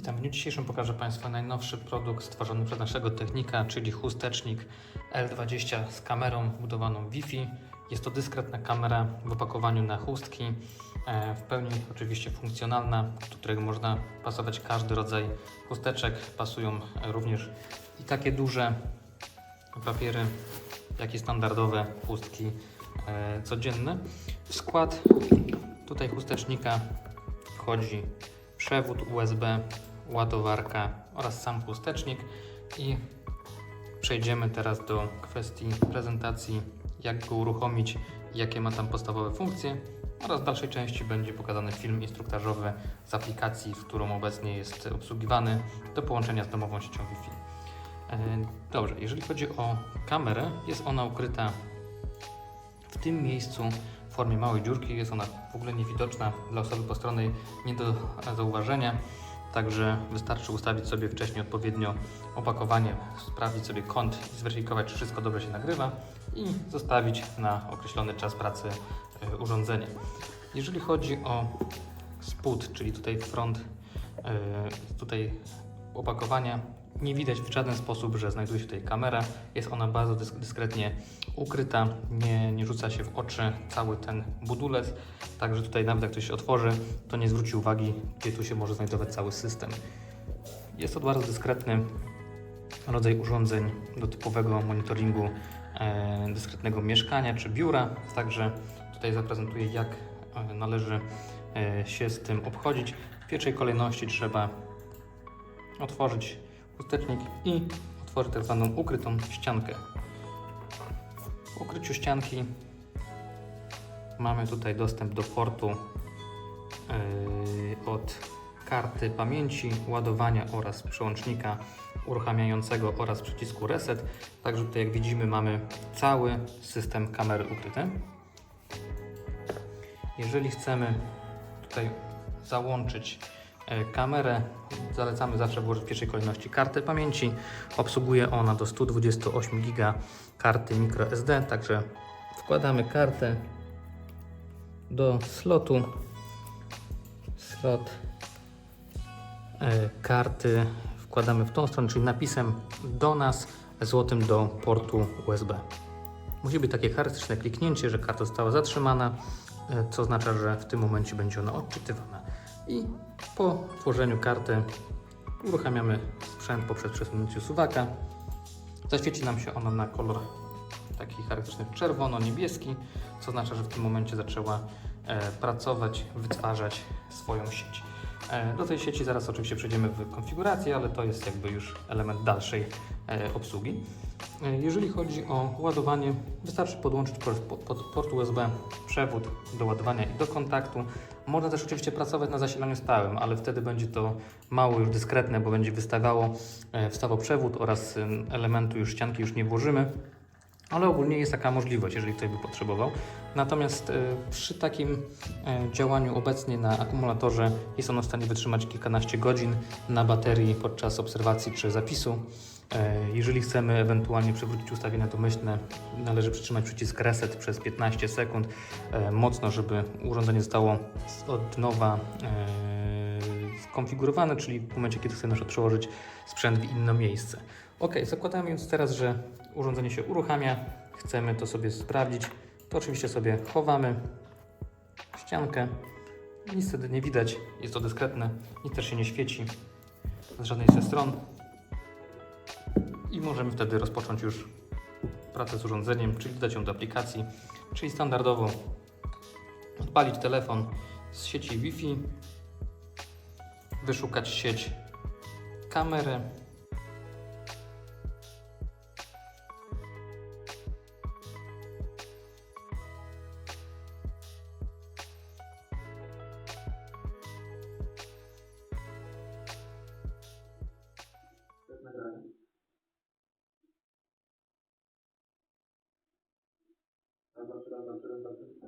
Witam. W dniu dzisiejszym pokażę Państwu najnowszy produkt stworzony przez naszego technika, czyli chustecznik L20 z kamerą wbudowaną Wi-Fi. Jest to dyskretna kamera w opakowaniu na chustki, e, w pełni oczywiście funkcjonalna, do którego można pasować każdy rodzaj chusteczek. Pasują również i takie duże papiery, jak i standardowe chustki e, codzienne. W skład tutaj chustecznika wchodzi przewód USB, ładowarka oraz sam chustecznik i przejdziemy teraz do kwestii prezentacji, jak go uruchomić, jakie ma tam podstawowe funkcje oraz w dalszej części będzie pokazany film instruktażowy z aplikacji, z którą obecnie jest obsługiwany do połączenia z domową siecią Wi-Fi. E, Dobrze, jeżeli chodzi o kamerę, jest ona ukryta w tym miejscu w formie małej dziurki. Jest ona w ogóle niewidoczna dla osoby postronnej, nie do zauważenia. Także wystarczy ustawić sobie wcześniej odpowiednio opakowanie, sprawdzić sobie kąt i zweryfikować, czy wszystko dobrze się nagrywa i zostawić na określony czas pracy e, urządzenie. Jeżeli chodzi o spód, czyli tutaj front e, tutaj opakowania, nie widać w żaden sposób, że znajduje się tutaj kamera. Jest ona bardzo dysk- dyskretnie ukryta, nie, nie rzuca się w oczy cały ten budulec. Także tutaj nawet jak ktoś otworzy, to nie zwróci uwagi, gdzie tu się może znajdować cały system. Jest to bardzo dyskretny rodzaj urządzeń do typowego monitoringu e, dyskretnego mieszkania czy biura. Także tutaj zaprezentuję, jak e, należy e, się z tym obchodzić. W pierwszej kolejności trzeba otworzyć chustecznik i otworzyć tak zwaną ukrytą ściankę. W ukryciu ścianki mamy tutaj dostęp do portu yy, od karty pamięci, ładowania oraz przełącznika uruchamiającego oraz przycisku reset. Także tutaj jak widzimy mamy cały system kamery ukryty. Jeżeli chcemy tutaj załączyć kamerę, zalecamy zawsze włożyć w pierwszej kolejności kartę pamięci. Obsługuje ona do 128 GB karty microSD, także wkładamy kartę do slotu. Slot e, karty wkładamy w tą stronę, czyli napisem do nas, złotym do portu USB. Musi być takie charakterystyczne kliknięcie, że karta została zatrzymana, e, co oznacza, że w tym momencie będzie ona odczytywana. I po włożeniu karty uruchamiamy sprzęt poprzez przesunięcie suwaka. Zaświeci nam się ona na kolor taki charakterystyczny czerwono-niebieski, co oznacza, że w tym momencie zaczęła e, pracować, wytwarzać swoją sieć. E, do tej sieci zaraz oczywiście przejdziemy w konfigurację, ale to jest jakby już element dalszej e, obsługi. E, jeżeli chodzi o ładowanie, wystarczy podłączyć pod, port USB przewód do ładowania i do kontaktu. Można też oczywiście pracować na zasilaniu stałym, ale wtedy będzie to mało już dyskretne, bo będzie wystawało, e, wstawał przewód oraz ym, elementu już ścianki już nie włożymy. Ale ogólnie jest taka możliwość, jeżeli ktoś by potrzebował. Natomiast e, przy takim e, działaniu obecnie na akumulatorze jest ono w stanie wytrzymać kilkanaście godzin na baterii podczas obserwacji czy zapisu. E, Jeżeli chcemy ewentualnie przywrócić ustawienia domyślne, należy przytrzymać przycisk reset przez 15 sekund e, mocno, żeby urządzenie zostało od nowa e, skonfigurowane, czyli w momencie, kiedy chcemy przełożyć sprzęt w inne miejsce. Ok, zakładamy więc teraz, że urządzenie się uruchamia, chcemy to sobie sprawdzić, to oczywiście sobie chowamy ściankę, nic wtedy nie widać, jest to dyskretne, nic też się nie świeci. Z żadnej ze stron i możemy wtedy rozpocząć już pracę z urządzeniem, czyli dodać ją do aplikacji, czyli standardowo odpalić telefon z sieci Wi-Fi, wyszukać sieć kamery, transatlantică.